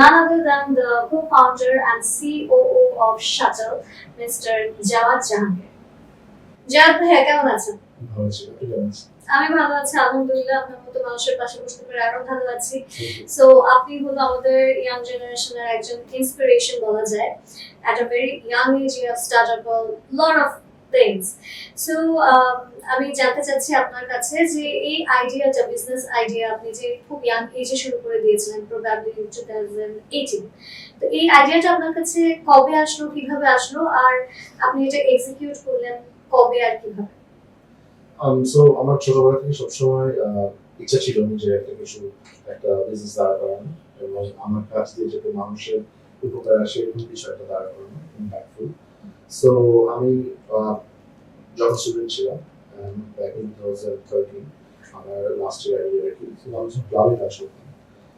none other than the co-founder and COO of Shuttle, Mr. Jawad Jahangir. Jawad ভাইয়া কেমন আছেন? আমি ভালো আছি আলহামদুলিল্লাহ আপনার মতো মানুষের পাশে বসতে পেরে আরও ভালো আছি সো আপনি হলো আমাদের ইয়াং জেনারেশনের একজন ইন্সপিরেশন বলা যায় at a very young age you have started a lot of things so um, আমি জানতে চাচ্ছি আপনার কাছে যে এই আইডিয়াটা বিজনেস আইডিয়া আপনি যে খুব ইয়াং এজে শুরু করে দিয়েছিলেন প্রবাবলি টু তো এই আইডিয়াটা আপনার কাছে কবে আসলো কীভাবে আসলো আর আপনি এটা এক্সিকিউট করলেন কবে আর কীভাবে? সো Um, আমার ছোটবেলা থেকে সবসময় ইচ্ছা ছিল যে একটা কিছু একটা বিজনেস দাঁড় করানো এবং আমার কাছ দিয়ে যাতে মানুষের উপকার আসে এরকম কিছু একটা দাঁড় করানো ইম্প্যাক্টফুল সো আমি যখন স্টুডেন্ট ছিলাম back in two thousand thirteen আমার লাস্ট ইয়ার আর কি আমি ক্লাবে কাজ করতাম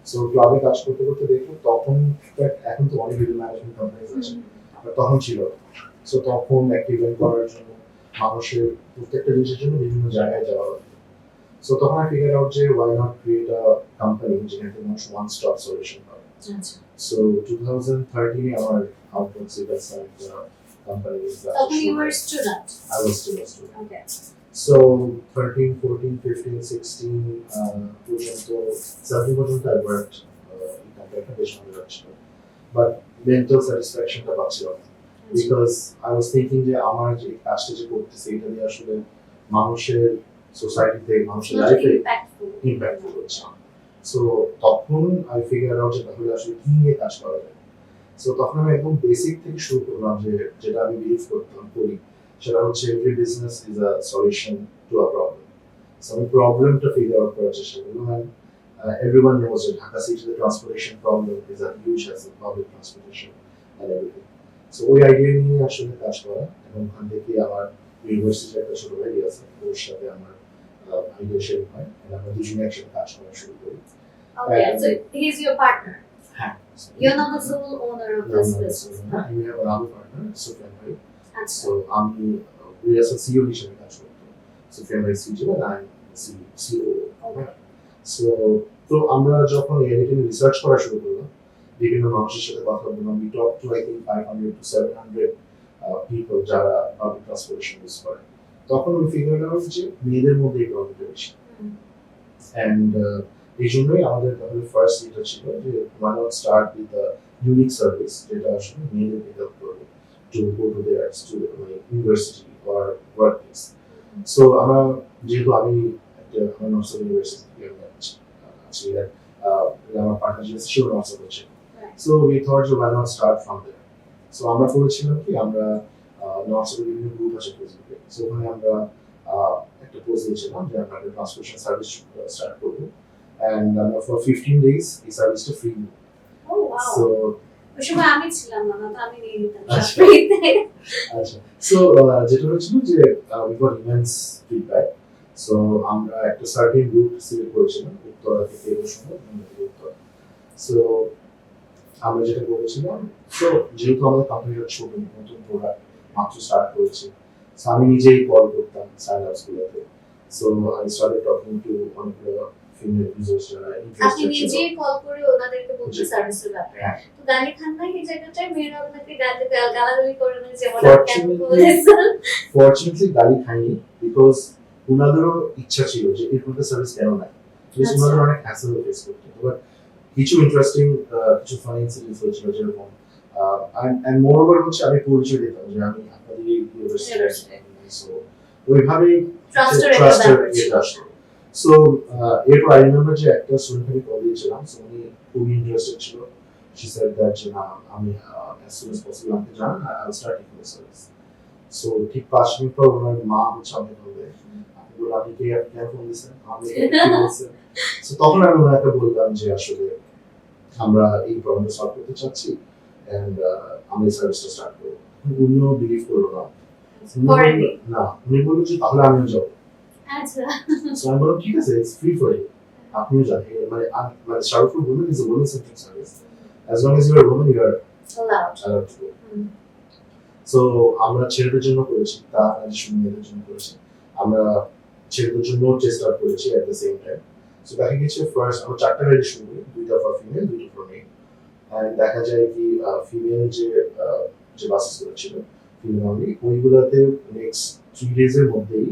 সো ক্লাবে কাজ করতে করতে দেখলাম তখন এখন তো অনেক বিভিন্ন ম্যানেজমেন্ট কোম্পানিজ আছে তখন ছিল। সো তখন একটা ইভেন্ট করার জন্য মানুষের প্রত্যেকটা জিনিসের জন্য বিভিন্ন জায়গায় যাওয়া হতো সো তখন আই ফিগার আউট যে why not create a company যেখানে মানুষ ওয়ান স্টপ সলিউশন পাবে। সো টু থাউজেন্ড থার্টিনে আমার আউটপুট সিভার সাইড কোম্পানি তখন you were student I was still a student. Okay So 13, 14, 15, 16 uh, পর্যন্ত 17 পর্যন্ত I worked uh, in একটা বেশ ভালো লাগছিল বাট মেন্টাল স্যাটিসফ্যাকশনটা পাচ্ছিল না বিকজ আই ওয়াজ থিঙ্কিং যে আমার যে কাজটা যে করতেছি এটা দিয়ে আসলে মানুষের সোসাইটিতে মানুষের not লাইফে impactful. ইম্প্যাক্ট হচ্ছে সো তখন আই ফিগার আউট যে তাহলে আসলে কি নিয়ে কাজ করা যায় সো তখন আমি একদম বেসিক থেকে শুরু করলাম যে যেটা আমি বিলিভ করতাম করি সেটা হচ্ছে every business is a solution to a problem so আমি প্রবলেমটা ফিগার আউট করার চেষ্টা করলাম and that Dhaka City the transportation problem is a huge as a public transportation and everything. So ওই আইডিয়া নিয়ে আসলে কাজ করা এবং ওখান থেকে আমার ইউনিভার্সিটির একটা ছোট ভাই আছে ওর সাথে আমার আইডিয়া শেয়ার হয় আমরা দুজনে একসাথে কাজ করা শুরু করি। Okay so he is your partner? হ্যাঁ। You're not the sole owner of this business হ্যাঁ we have another partner ভাই আচ্ছা সো আমি উই as a CEO হিসেবে কাজ করতাম সুফিয়ান ভাই CGO and I'm CEO Okay. So তো আমরা যখন এডিটিং রিসার্চ করা শুরু করলাম বিভিন্ন মানুষের সাথে কথা বললাম we talk to I think five hundred to seven hundred people যারা পাবলিক ট্রান্সপোর্টেশন ইউজ করে। তখন আমি ফিগার আউট যে মেয়েদের মধ্যে এই প্রবলেমটা বেশি অ্যান্ড এই জন্যই আমাদের তাহলে ফার্স্ট এটা ছিল যে why not start with a unique service যেটা আসলে মেয়েদেরকে হেল্প করবে। To go to their student মানে university or workplace so আমরা যেহেতু আমি একটা আমার নর্সার ইউনিভার্সিটি থেকে আমি আছি আছি আহ, আমার পার্টনার যে শিও নর্সার হচ্ছে Right. সো উই থট যে why not start from there so আমরা করেছিলাম কি আমরা নর্সারের বিভিন্ন গ্রুপ আছে ফেসবুকে সো ওখানে আমরা আহ, একটা পোস্ট দিয়েছিলাম যে আমরা একটা ট্রান্সপোর্টেশন সার্ভিস স্টার্ট করব। অ্যান্ড আমরা ফর ফিফটিন ডেজ এই সার্ভিসটা ফ্রি সো ওই সময় আমি ছিলাম না তো আমি নিয়ে নিতাম আচ্ছা। সো যেটা হচ্ছিল যে we got immense feedback so আমরা একটা সার্টেন রুট সিলেক্ট করেছিলাম উত্তরা থেকে বসুন্ধরা থেকে উত্তরা। সো আমরা যেটা করেছিলাম সো যেহেতু আমাদের কোম্পানিটা ছোট নতুন প্রোডাক্ট মাত্র স্টার্ট করেছি সো আমি নিজেই কল করতাম সাইন আপস গুলোতে। So I started talking to অনেকগুলো ফিমেল ইউজার্স আপনি নিজেই কল করে ওনাদেরকে বলতে সার্ভিসের ব্যাপারে। হ্যাঁ। তো গালি খান না এই জায়গাটায় মেয়েরা আপনাকে গালি গালাগালি করে না যে ওরা কেন বলেছেন ফর্চুনেটলি গালি খাইনি বিকজ ওনাদেরও ইচ্ছা ছিল যে এরকম একটা সার্ভিস কেন নাই। বিকজ আচ্ছা। ওনাদের অনেক হ্যাসেল ফেস করতে বাট কিছু ইন্টারেস্টিং কিছু ফানি ইনসিডেন্টস হয়েছিল যেরকম অ্যান্ড মোর ওভার হচ্ছে আমি পরিচয় দিতাম যে আমি আপনাদের ইউনিভার্সিটি সো ওইভাবেই ট্রাস্টের একটা ব্যাপার ছিল ইয়েটা আসলো সো এরপর আই রিমেম্বার যে একটা স্টুডেন্ট আমি কল দিয়েছিলাম সো উনি খুবই ইন্টারেস্টেড ছিল। She said that যে না আমি uh, as soon as possible আমাকে জানান I will start taking the service. So ঠিক পাঁচ মিনিট পর ওনার মা হচ্ছে আমাকে বলবে আপনি বললেন আপনি কে? আপনি কেন ফোন দিয়েছেন? আমি সো তখন আমি ওনাকে বললাম যে আসলে আমরা এই প্রবলেমটা সলভ করতে চাচ্ছি এন্ড আমরা এই সার্ভিসটা স্টার্ট করব। উনিও বিলিভ করল না। না উনি বলল যে তাহলে আমিও যাব। আচ্ছা। সো আমি বললাম ঠিক আছে ইটস ফ্রি ফর ইউ আপনিও যান মানে মানে serve for women is a women centric service as long as you are women you are go hmm. So আমরা ছেলেদের জন্য করেছি তা শুধু মেয়েদের জন্য করেছি। আমরা ছেলেদের জন্য স্টার্ট করেছি at the same time so দেখা গেছে ফার্স্ট আমরা চারটা গাড়ি শুরু করি দুইটা ফর ফিমেল দুইটা ফর মেল and দেখা যায় কি ফিমেল যে যে বাসেসগুলো ছিল ফিমেল অনলি ওইগুলোতে নেক্সট থ্রি ডেজ এর মধ্যেই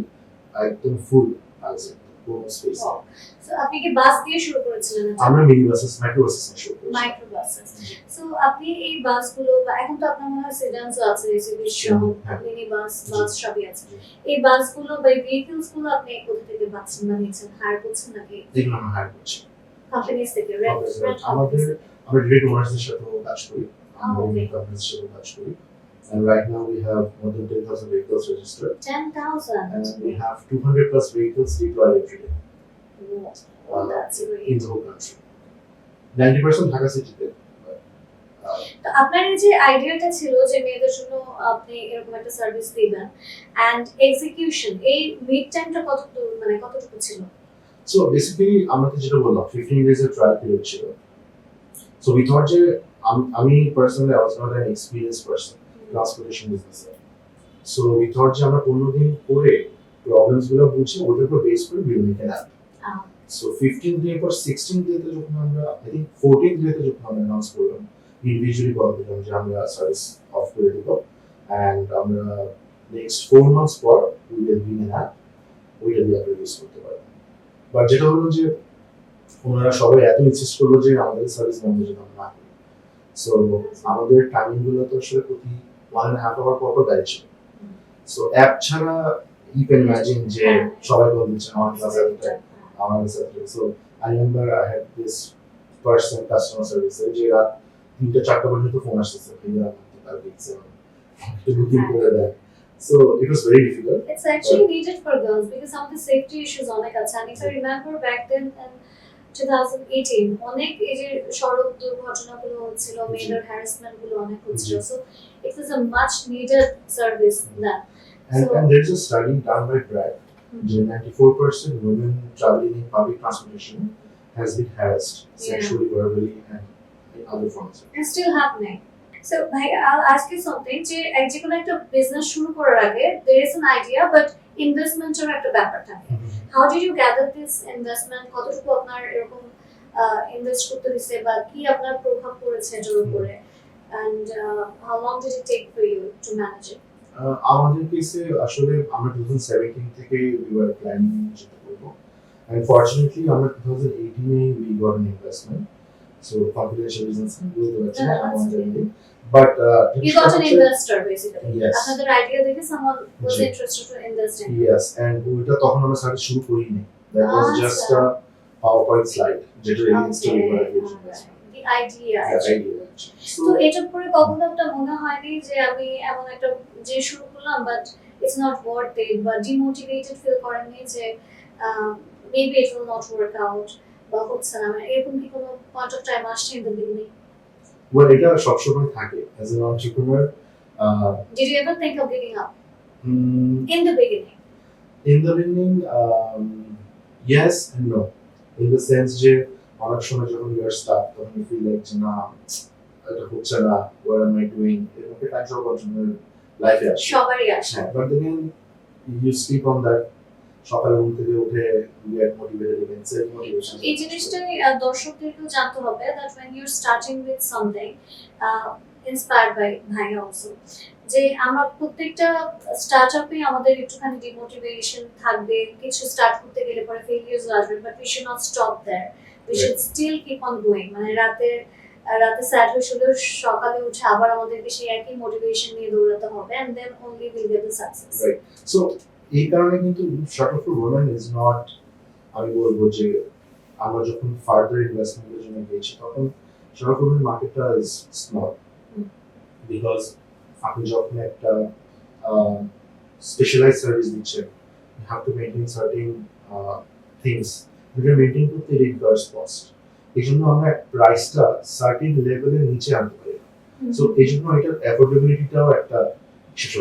একদম ফুল আছে কোনো স্পেস Wow. So, আপনি কি বাস দিয়ে শুরু করেছিলেন? আমরা মিনি বাসেস মাইক্রো বাসেস শুরু করেছি। মাইক্রো বাসেস সো আপনি এই বাসগুলো বা এখন তো আপনার মনে হয় সেডানসও আছে এসিবি সহ। মিনি বাস বাস সবই আছে। এই বাসগুলো বা ভেহিকলসগুলো আপনি কোথা থেকে পাচ্ছেন বা নিচ্ছেন? হায়ার করছেন নাকি? যেগুলো আমরা হায়ার করছি। কোম্পানিজ থেকে রেন্ট আমাদের আমরা ডিরেক্ট ওনার্সদের সাথেও কাজ করি। আমরা. কোম্পানির কাজ করি। And right now we have more than 10,000 vehicles registered. Ten thousand and we have 200 plus vehicles deployed every day. Oh, that's in great. the whole country. 90% Dhaka সিটিতে তো আপনার এই যে আইডিয়াটা ছিল যে মেয়েদের জন্য আপনি এরকম একটা সার্ভিস দিবেন এন্ড এক্সিকিউশন এই মিড টাইমটা কত মানে কতটুকু ছিল? সো বেসিক্যালি আমরা তো যেটা বললাম 15 ডেজ এর ট্রায়াল পিরিয়ড ছিল। সো উই থট যে আম- আমি personally I was not an experience person transportation বিজনেসে সো উই থট যে আমরা পনেরো দিন করে প্রবলেমসগুলো বুঝে ওদের উপর বেস করে বিল মেক আহ। সো ফিফটিন ডে পর সিক্সটিন ডেতে যখন আমরা আই থিঙ্ক ফোরটিন ডেতে যখন আমরা অ্যানাউন্স করলাম ইন্ডিভিজুয়ালি কল দিলাম যে আমরা সার্ভিস অফ করে দিব। অ্যান্ড আমরা নেক্সট ফোর মান্থস পর we will been an app ওইটা দিয়ে আপনি ইউজ করতে পারবেন বাট যেটা হলো যে ওনারা সবাই এত ইনসিস্ট করল যে আমাদের সার্ভিস বন্ধ যেন না করি। সো আমাদের টাইমিংগুলো তো আসলে প্রতি ওয়ান অ্যান্ড হাফ আওয়ার পর পর গাড়ি ছিল সো অ্যাপ ছাড়া ইউ ক্যান ইমাজিন যে হ্যাঁ। সবাই বল দিচ্ছে আমার ক্লাস আমার সাথে so I remember I had this person customer সার্ভিসে যে রাত তিনটা চারটা পর্যন্ত ফোন আসতেছে ভাইয়া তার দেখছে একটু বুকিং করে দেয় so it was very difficult It's actually needed for girls because some of the safety issues আছে। And if I remember back then in 2018 অনেক এই যে সড়ক দুর্ঘটনাগুলো হচ্ছিল মেয়েদের হ্যারাসমেন্টগুলো অনেক হচ্ছিল so it was a much needed service then And, So- and there's a study done by Bragg, যে 94% women traveling in public transportation has been harassed sexually, verbally, and in other forms. it's still happening so I'll ask you something যে কোনো একটা business শুরু করার আগে there is an idea but ইনভেস্টমেন্টের একটা ব্যাপার থাকে। How did you gather this investment কতটুকু আপনার এরকম ইনভেস্ট করতে দিছে বা কি আপনার প্রভাব পড়েছে এটার উপরে? And how long did it take for you to manage it আমাদের কেসে আসলে আমরা 2017 থেকে we were planning যেটা করব। And fortunately আমরা 2018 এ we got an investment so confidential reasons আমি বলতে পারছি না আমাদের. But uh, You got an investor basically. Yes. আপনাদের আইডিয়া দেখে someone was জি। interested to invest in. Yes, and ওইটা তখন আমরা সার্ভিস শুরু করিনি that was আচ্ছা। just a PowerPoint slide যেটা against Okay, the alright. The idea. Actually. So, তো এটার পরে কখনো আপনার মনে হয়নি যে আমি এমন একটা যে শুরু করলাম but it's not worth it বা ডিমোটিভেটেড ফিল করেননি যে maybe it will not work out বা হচ্ছে না মানে এরকম কি কোনো পয়েন্ট অফ টাইম আসছে ইন দ্য বিগিনিং well, এটা সবসময় থাকে entrepreneur. Uh, did you ever think of giving up mm, in the beginning in the beginning, um, yes and no. In the sense যে অনেক সময় যখন you are stuck তখন you feel like যে না এটা হচ্ছে না what am I doing এরকম একটা টাইম সব লাইফে আসে সবারই আসে হ্যাঁ but then you sleep on that সকালে ঘুম থেকে উঠে you get motivated again self motivation এই জিনিসটাই দর্শকদেরকেও জানতে হবে that when you're starting with something uh, inspired by ভাইয়া also যে আমরা প্রত্যেকটা স্টার্ট আপে আমাদের একটুখানি ডিমোটিভেশন থাকবে কিছু স্টার্ট করতে গেলে পরে ফেলিয়ার্স আসবে but we should not stop there we should still keep on going মানে রাতে রাতে স্যাড হয়ে সকালে উঠে আবার আমাদেরকে সেই একই মোটিভেশন নিয়ে দৌড়াতে হবে and then only will get the success so এই কারণে কিন্তু short of women is not আমি বলব যে আমরা যখন ফার্দার ইনভেস্টমেন্টের জন্য গিয়েছি তখন শর্ট অফ ওমেন মার্কেটটা ইজ স্মল বিকজ আপনি যখন একটা স্পেশালাইজ সার্ভিস দিচ্ছেন you have to maintain certain things যেটা মেনটেন করতে ইট রিকোয়ার্স কস্ট এই জন্য আমরা প্রাইসটা সার্টেন লেভেলের নিচে আনতে পারি। সো এই জন্য এটার অ্যাফোর্ডেবিলিটিটাও একটা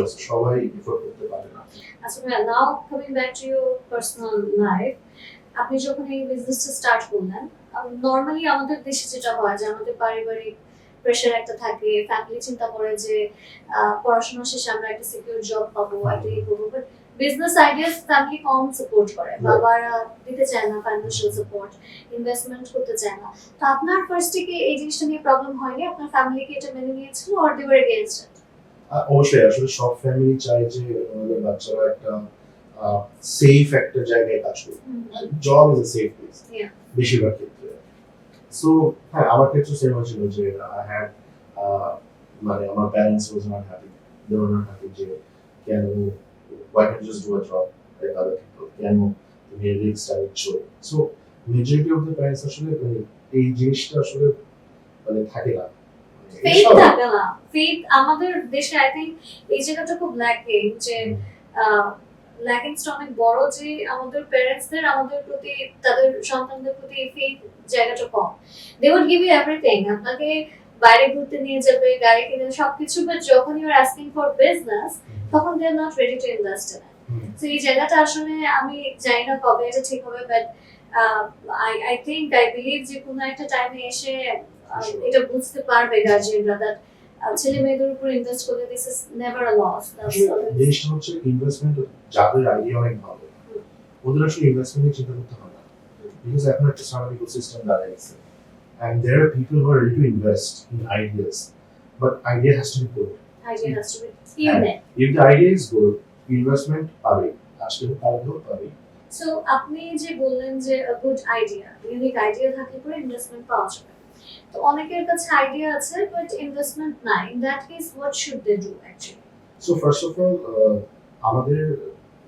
আছে সবাই এফোর্ড করতে পারে না। আচ্ছা now coming back to your personal life আপনি যখন এই বিজনেসটা স্টার্ট করলেন নর্মালি আমাদের দেশে যেটা হয় যে আমাদের পারিবারিক প্রেশার একটা থাকে ফ্যামিলি চিন্তা করে যে পড়াশোনা শেষে আমরা একটা সিকিউর জব পাবো একটা ইয়ে করব বাট বিজনেস আইডিয়াস ফ্যামিলি কম সাপোর্ট করে. বাবারা দিতে চায় না ফাইন্যান্সিয়াল সাপোর্ট ইনভেস্টমেন্ট করতে চায় না। তো আপনার ফার্স্টে কি এই জিনিসটা নিয়ে প্রবলেম হয়নি? আপনার ফ্যামিলি কি এটা মেনে নিয়েছিল or they were against it অবশ্যই আসলে সব ফ্যামিলি চায় যে আমাদের বাচ্চারা একটা সেফ একটা জায়গায় কাজ করবে job is a safe place বেশিরভাগ ক্ষেত্রে। সো হ্যাঁ আমার ক্ষেত্রে সেম হয়েছিল যে আই হ্যাড মানে আমার parents was not happy they were not happy যে কেন why can just do a job like other people কেন তুমি রিস্কটা নিচ্ছ? So majority of the parents আসলে মানে এই জিনিসটা আসলে মানে থাকে না। ফেথ থাকে না। ফেথ আমাদের দেশে আই থিঙ্ক এই জায়গাটা খুব ল্যাকিং যে অনেক বড় যে আমাদের প্যারেন্টসদের আমাদের প্রতি তাদের সন্তানদের প্রতি ফেথ জায়গাটা কম। They would give you everything আপনাকে বাইরে ঘুরতে নিয়ে যাবে গাড়ি কিনে সবকিছু বাট যখন you are asking for business তখন they are not ready to invest in. তো এই জায়গাটা আসলে আমি জানি না কবে এটা ঠিক হবে but I I think I believe যে কোনো একটা টাইমে এসে. এটা বুঝতে পারবে গার্জিয়ানরা দ্যাট ছেলে মেয়েদের উপর ইনভেস্ট করলে this is never a loss আসলে জিনিসটা হচ্ছে ইনভেস্টমেন্ট যাদের আইডিয়া অনেক ভালো ওদের আসলে ইনভেস্টমেন্টের চিন্তা করতে হয় না। বিকজ এখন একটা স্টার্ট ইকোসিস্টেম দাঁড়িয়ে গেছে and there are people who are ready to invest in ideas but idea has to be good. Idea has to be unique if the idea is good investment পাবে আজকে কালকেও পাবে। So আপনি যে বললেন যে গুড আইডিয়া ইউনিক আইডিয়া থাকলে পরে ইনভেস্টমেন্ট পাওয়া যাবে। তো অনেকের কাছে আইডিয়া আছে বাট ইনভেস্টমেন্ট নাই that case what should they do actually so first of all আমাদের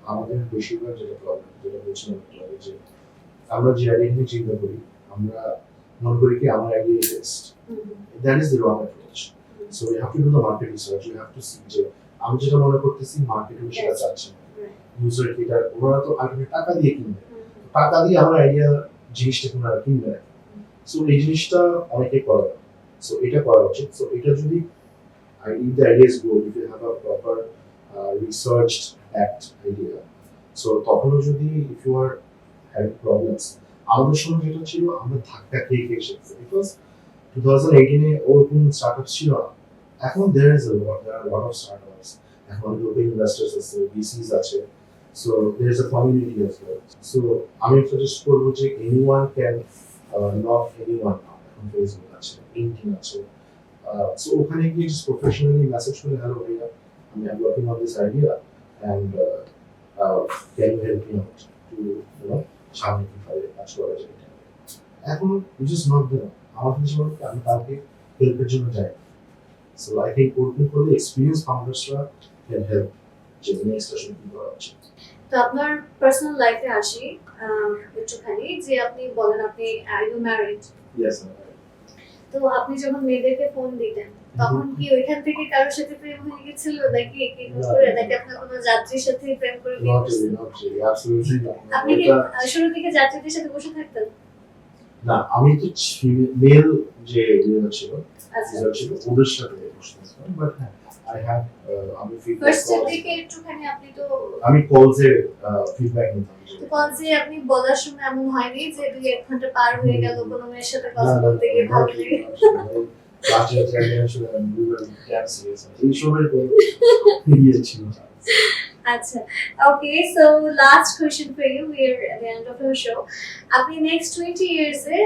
আমাদের বেশিরভাগ যেটা প্রবলেম যেটা বলছিলাম একটু আগে যে আমরা যে চিন্তা করি আমরা মনে করি কি আমার idea best that is the wrong approach. So we have to do the market research. We have to see যে আমি যেটা মনে করতেছি মার্কেটে সেটা. চাচ্ছে না. ইউজার এটা ওরা তো আলটিমেট টাকা দিয়ে কিনবে টাকা দিয়ে আমার আইডিয়া জিনিসটা ওনারা কিনবে না সো এই জিনিসটা অনেকে করে। সো এটা করা উচিত। সো এটা যদি the idea is good if you have a proper uh, researched act idea so তখনও যদি if you are having problems আমাদের সময় যেটা ছিল আমরা ধাক্কা খেয়ে খেয়ে শিখছি বিকজ টু থাউজেন্ড এইটিনে ওরকম স্টার্টআপ ছিল না। এখন there is lot there are a lot of startups এখন গ্লোবাল ইনভেস্টার্স আছে ভিসিস আছে। So there is a community well so আমি সাজেস্ট করব যে anyone can not anyone now এখন ফেসবুক আছে লিঙ্কডিন আছে সো ওখানে গিয়ে just professionally মেসেজ করে হ্যালো ভাইয়া আমি am working on this idea and uh, uh, can you help me out to you know সামনে কীভাবে কাজ করা যায় এটা এখন উইচ ইজ নট দেন আমার কাছে বলতে আমি কাউকে হেল্পের জন্য যাই। সো আই থিঙ্ক ওরকম করলে এক্সপিরিয়েন্স ফাউন্ডার্সরা ক্যান হেল্প যে নেক্সট আসলে কি করা উচিত? তো আপনার পার্সোনাল লাইফে আসি একটুখানি যে আপনি বলেন আপনি আর ইউ ম্যারিড ইয়েস তো আপনি যখন মেয়েদেরকে ফোন দিতেন তখন কি ওইখান থেকে কারোর সাথে প্রেম হয়ে গেছিল নাকি কি করে নাকি আপনার কোনো যাত্রীর সাথে প্রেম করে আপনি কি শুরুর দিকে যাত্রীদের সাথে বসে থাকতেন? না আমি তো মেল যে ছিল আচ্ছা। ছিল ওদের সাথে বসে থাকতাম বাট হ্যাঁ। আই হ্যাভ আমি ফিডব্যাক ফার্স্টের দিকে একটুখানি আপনি তো আমি কলসে ফিডব্যাক নিতাম কলসে আপনি বলার সময় এমন হয়নি যে দুই এক ঘণ্টা পার হয়ে গেল কোনো মেয়ের সাথে কথা বলতে গিয়ে ভালো লেগে ইয়ে। আচ্ছা okay so last question for you we are at the end of our show আপনি নেক্সট 20 ইয়ার্স এ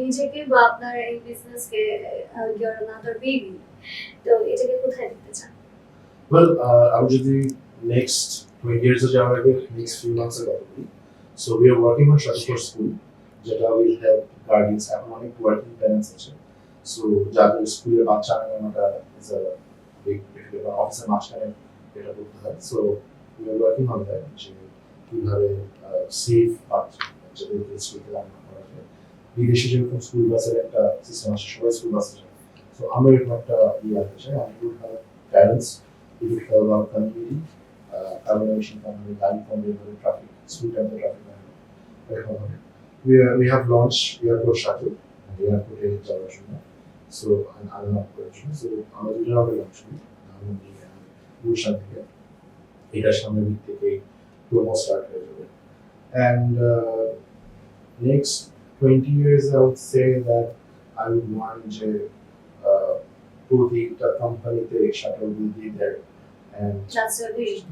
নিজেকে বা আপনার এই ইউর অ্যানাদার বেবি তো এটাকে কোথায় দিতে চান Well, uh, আমি যদি next 20 years এ যাওয়ার আগে next few months এ কথা বলি। So we are working on Shutterford School, যেটা will help guardians, এখন যাদের স্কুলের বাচ্চা আনানোটা is a big difficult, বা অফিসের মাঝখানে এটা করতে হয়। Working on that, যে কীভাবে সেফ বাচ্চাদেরকে স্কুল। বিদেশে যেরকম স্কুল বাসের একটা সিস্টেম আছে সবাই স্কুল বাসে যায় তো আমরা এরকম একটা ইয়ে আনতে চাই আমি would have parents would have our community carbonation community গাড়ি কমিউনিটি ট্রাফিক স্কুল টাইমে ট্রাফিক এরকম হবে we are, we have launched airport shuttle এয়ারপোর্টে যাওয়ার জন্য সো আলাদা করার জন্য সো আমরা দুটো হবে লঞ্চ করি ধানমন্ডি গুলশান থেকে এটার সামনের দিক থেকে প্রোমো স্টার্ট হয়ে যাবে and next twenty years I would say that I would want যে uh, প্রতিটা কোম্পানিতে শাটল ইউর ভিশন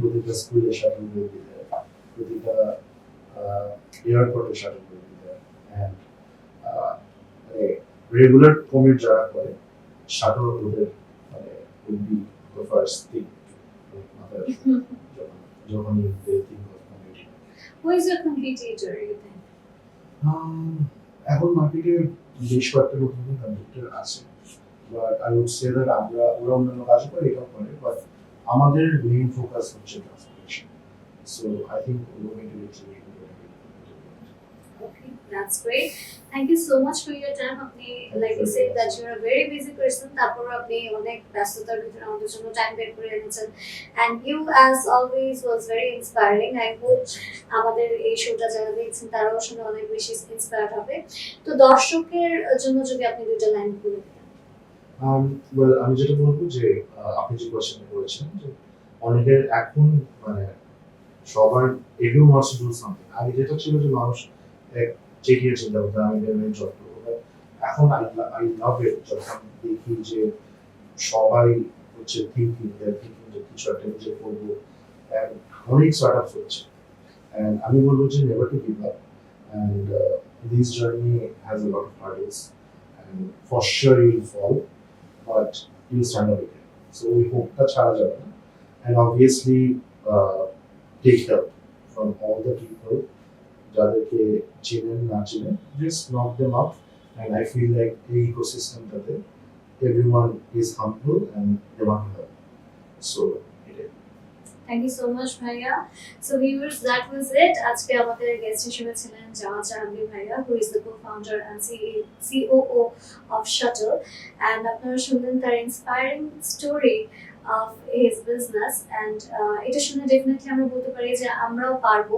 প্রতিটা স্কুলে শাটল be there প্রতিটা এয়ারপোর্টে শাটল অ্যান্ড মানে রেগুলার কমিট যারা করে শাটল ওদের মানে will be the first thing যখন অফ কমিউনিটি? Um, এখন মার্কেটে বেশ কয়েকটা নতুন কম্পিউটার আছে। But I would say that আমরা ওরা অন্যান্য কাজ করে, এটাও করে বাট আমাদের মেইন ফোকাস হচ্ছে transformation so I think that's. Thank you that you're a very busy. তারপর আপনি অনেক ব্যস্ততার ভিতরে আমাদের জন্য টাইম করে এনেছেন and you, as always very inspiring. I আমাদের এই শোটা যারা দেখছেন, তারাও শুনে অনেক বেশি ইন্সপায়ার্ড হবে তো দর্শকের জন্য যদি আপনি দুইটা লাইন বলে দিতেন Um, আমি যেটা বলব যে আপনি যে কোয়েশ্চেনটা করেছেন যে অনেকের এখন মানে সবার every wants to do something আগে যেটা ছিল যে মানুষ চেকিয়ে চিন্তা করতো আমি এটা জব করব। এখন আই আই লাভ ইট যখন দেখি যে সবাই হচ্ছে থিঙ্কিং থিঙ্কিং যে কিছু একটা নিজে করব। অনেক স্টার্ট আপস হচ্ছে। And আমি বলব যে never to give up and uh, this journey has a lot of hurdles and for sure you'll but you'll stand up again. So we hope that ছাড়া যাবে না and obviously uh, take help from all the people যাদেরকে চেনেন না চেনেন just knock them up and I feel like এই ইকোসিস্টেমটাতে everyone is humble and they want to help. So এটাই। থ্যাংক ইউ সো মাচ ভাইয়া। So viewers that was it আজকে আমাদের গেস্ট হিসেবে ছিলেন জামা জাহাঙ্গীর ভাইয়া who is the co founder and COO of Shuttle and আপনারা শুনলেন তার inspiring story of his business and এটা শুনে ডেফিনেটলি আমরা বলতে পারি যে আমরাও পারব।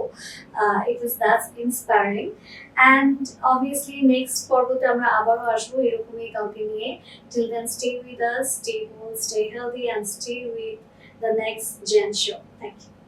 It was that's inspiring and obviously next পর্বতে আমরা আবারও আসব এরকমই কাউকে নিয়ে। Till then stay with us stay whole stay healthy and stay with the next Gen Show. Thank you.